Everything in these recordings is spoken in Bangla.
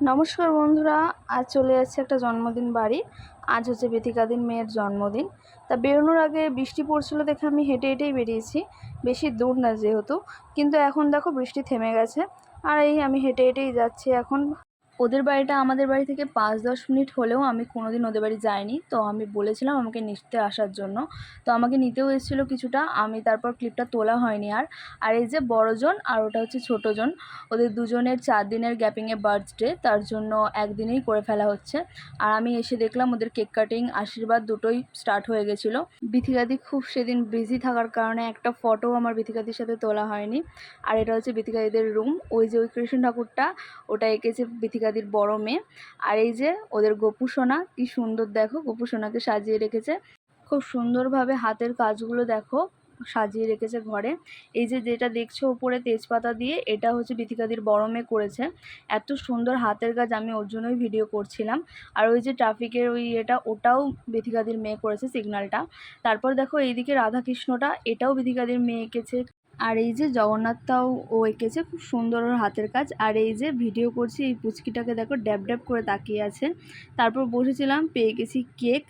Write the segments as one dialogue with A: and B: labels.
A: নমস্কার বন্ধুরা, আজ চলে যাচ্ছে একটা জন্মদিন বাড়ি। আজ হচ্ছে বেতিকাদিন মেয়ের জন্মদিন। তা বেরোনোর আগে বৃষ্টি পড়ছিল দেখে আমি হেঁটে হেঁটেই বেরিয়েছি। বেশি দূর না যেহেতু, কিন্তু এখন দেখো বৃষ্টি থেমে গেছে। আর এই আমি হেঁটে হেঁটেই যাচ্ছি এখন। ওদের বাড়িটা আমাদের বাড়ি থেকে পাঁচ দশ মিনিট হলেও আমি কোনোদিন ওদের বাড়ি যাইনি। তো আমি বলেছিলাম আমাকে নিতে আসার জন্য। তো আমাকে নিতেও এসেছিল কিছুটা। আমি তারপর ক্লিপটা তোলা হয়নি আর। আর এই যে বড়জন আর ওটা হচ্ছে ছোটোজন ওদের দুজনের চার দিনের গ্যাপিংয়ে বার্থডে তার জন্য একদিনেই করে ফেলা হচ্ছে। আর আমি এসে দেখলাম ওদের কেক কাটিং আশীর্বাদ দুটোই স্টার্ট হয়ে গেছিল। বিথিকাদি খুব সেদিন বিজি থাকার কারণে একটা ফটো আমার বিথিকাদির সাথে তোলা হয়নি। আর এটা হচ্ছে বিথিকাদিদের রুম ওই যে ওই কৃষ্ণ ঠাকুরটা, ওটা এঁকেছে বিথিকাদির বড় মেয়ে। আর এই যে ওদের গোপু সোনা, কি সুন্দর দেখো, গোপু সোনাকে সাজিয়ে রেখেছে। খুব সুন্দরভাবে হাতের কাজগুলো দেখো, সাজিয়ে রেখেছে ঘরে। এই যে যেটা দেখছ ওপরে তেজপাতা দিয়ে, এটা হচ্ছে বিথিকাদির বড় মেয়ে করেছে। এত সুন্দর হাতের কাজ, আমি ওর জন্যই ভিডিও করছিলাম। আর ওই যে ট্রাফিকের ওই এটা, ওটাও বিথিকাদির মেয়ে করেছে সিগন্যালটা তারপর দেখো এইদিকে রাধাকৃষ্ণটা, এটাও বিথিকাদির মেয়ে এঁকেছে। আর এই যে জগন্নাথটাও ও এঁকেছে, খুব সুন্দর ওর হাতের কাজ। আর এই যে ভিডিও করছি, এই পুচকিটাকে দেখো ড্যাব ড্যাব করে তাকিয়ে আছে। তারপর বসেছিলাম, পেয়ে গেছি কেক।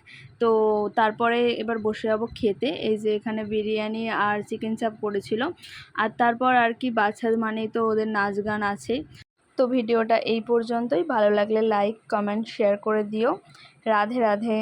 A: তো তারপরে এবার বসে যাব খেতে। এই যে এখানে বিরিয়ানি আর চিকেন চাপ করেছিল। আর তারপর আর কি বাচ্চা মানেই তো ওদের নাচ গান আছে। তো ভিডিওটা এই পর্যন্তই। ভালো লাগলে লাইক কমেন্ট শেয়ার করে দিও। রাধে রাধে।